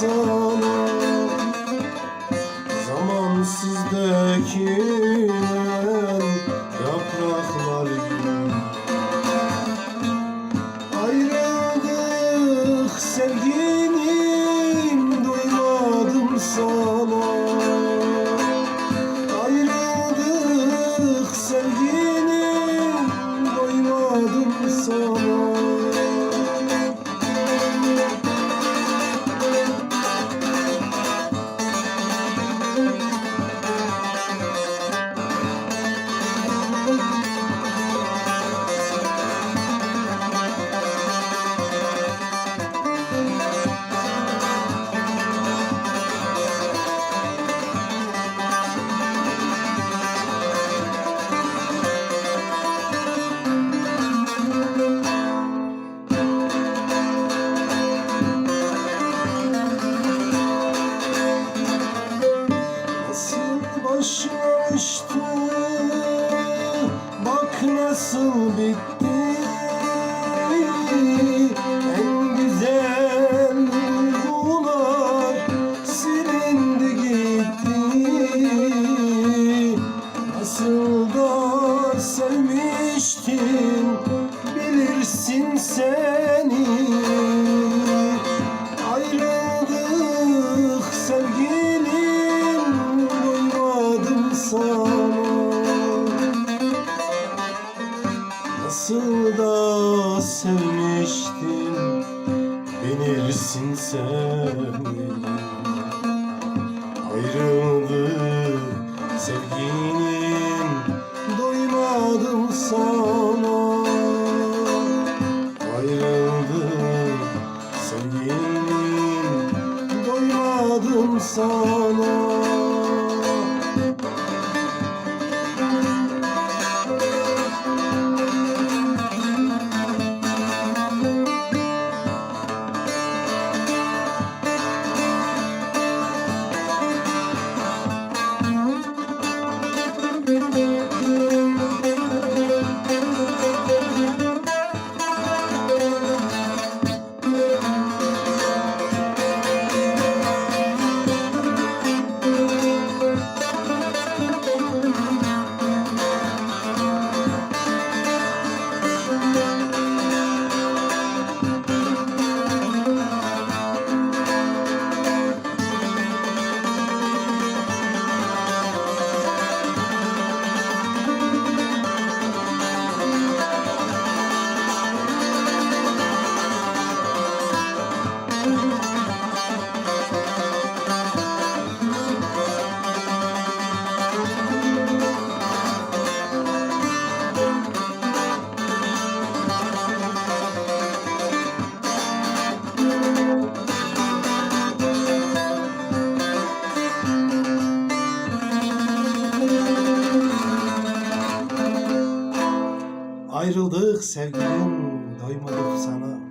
sana Zamansız yapraklar gibi. Ayrıldık sevgilim Nasıl da sevmiştim Bilirsin seni. Ayrıldık sevgilim Doymadım sana. Nasıl da sevmiştim Bilirsin sen Ayrıldık sevgilim Doymadım sana Ayrıldık sevgilim. Doymadık sana